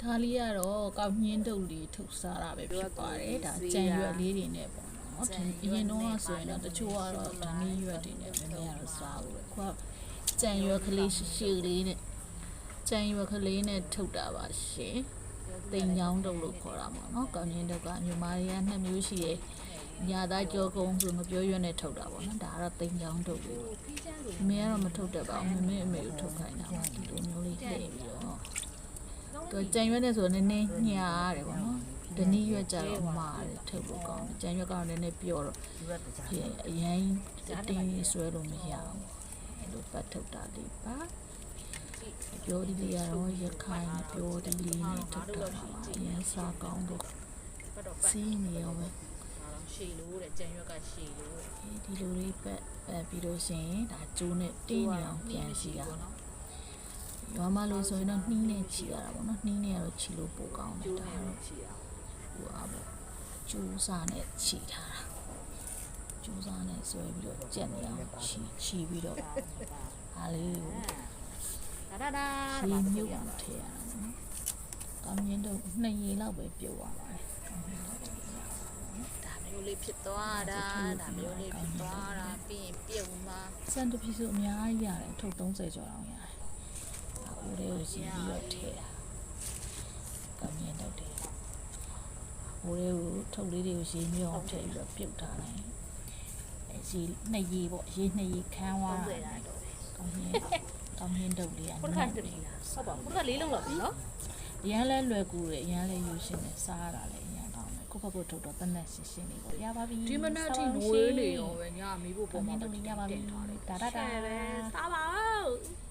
ဒါလေးကတော့ကောက်ညင်းတုပ်လေးထုတ်စားတာပဲဖြစ်ပါတယ်ဒါကြံရွက်လေးတွေနဲ့ပေါ့နော်ဒီအရင်တော့ကဆိုရင်တော့တချို့ကတော့ဓမီရွက်တွေနဲ့မင်းကတော့စားဘူးပဲခုကကြံရွက်ကလေးရှည်ရှည်လေးနဲ့ကြံရွက်ကလေးနဲ့ထုတ်တာပါရှင်တိမ်ချောင်းတုပ်လို့ခေါ်တာပေါ့နော်ကောက်ညင်းတုပ်ကမြန်မာတွေကနှစ်မျိုးရှိတယ်ညာသားကြောကုန်းဆိုမပြောရွက်နဲ့ထုတ်တာပေါ့နော်ဒါကတော့တိမ်ချောင်းတုပ်လေးပေါ့အမေကတော့မထုတ်တတ်ပါဘူးမမေအမေကိုထုတ်ခိုင်းတာပါဒီလိုမျိုးလေးလှည့်ပြီးတော့ သူကြံရွက်နဲ့ဆိုတော့နည်းနည်းညားရတယ်ပေါ့နော်။ဒနီရွက်ကြတော့မာတယ်ထုတ်လို့ကောင်းတယ်။ကြံရွက်ကတော့နည်းနည်းပြော့တော့ဒီအရင်တင်းဆွဲလို့မရအောင်။အဲ့လိုပတ်ထုတ်တာလေးပါ။ပြောဒီလေးကတော့ရခိုင်ပြောဒီလေးနဲ့ထုတ်တာပါ။အရင်စားကောင်းတော့စီးနေရောပဲရှည်လို့တဲ့ကြံရွက်ကရှည်လို့တဲ့။ဒီလိုလေးပတ်ပတ်ပြီးလို့ရှိရင်ဒါကျိုးနဲ့တင်းနေအောင်ပြန်စီတာ။ ရွာမလို့ဆိုရင်တော့နှီးနဲ့ချီရတာပေါ့နော်နှီးနဲ့ကတော့ချီလို့ပိုကောင်းတယ်ဒါကတော့ရှည်တာဟိုအားပေါ့ကျိုးစားနဲ့ချီထားတာကျိုးစားနဲ့ဆွဲပြီးတော့ကြက်နေအောင်ချီချီပြီးတော့အားလေးကိုဒါဒါဒါချီမြုပ်အောင်ထည့်ရတာနော်ကောင်းရင်တော့နှစ်ရေလောက်ပဲပြုတ်သွားပါတယ်ကောင်းရင်တော့ဒါမျိုးလေးဖြစ်သွားတာဒါမျိုးလေးဖြစ်သွားတာပြီးရင်ပြုတ်မှာစံတပီဆိုအများကြီးရတယ်ထုတ်30ကျော်အောင်ရတယ် အခုလေးကိုစီပြီးတော့ထည့်တာကောင်းရင်တော့တယ်ဟိုလေးကိုထုတ်လေးတွေကိုရေမြုပ်အောင်ထည့်ပြီးတော့ပြုတ်ထားလိုက်အဲစီနှစ်ရေပေါ့ရေနှစ်ရေခန်းသွားတာကောင်းရင်ကောင်းရင်တုပ်လေးကခုနကတည်းကဟုတ်ပါဘူးခုနကလေးလုံးလောက်ပြီနော်ရမ်းလဲလွယ်ကူတယ်ရမ်းလဲယူရှင်တယ်စားရတာလည်းအရင်ကောင်းတယ်ကိုယ့်ဘက်ကိုထုတ်တော့တနက်ရှင်းရှင်းလေးပေါ့ရပါပြီဒီမနက်ထိနွေးနေရောပဲညမီးဖို့ကောပုံင်းရမှာင်တုပ်လေးရပါပြီဒါဒါဒါပဲစားပါဦး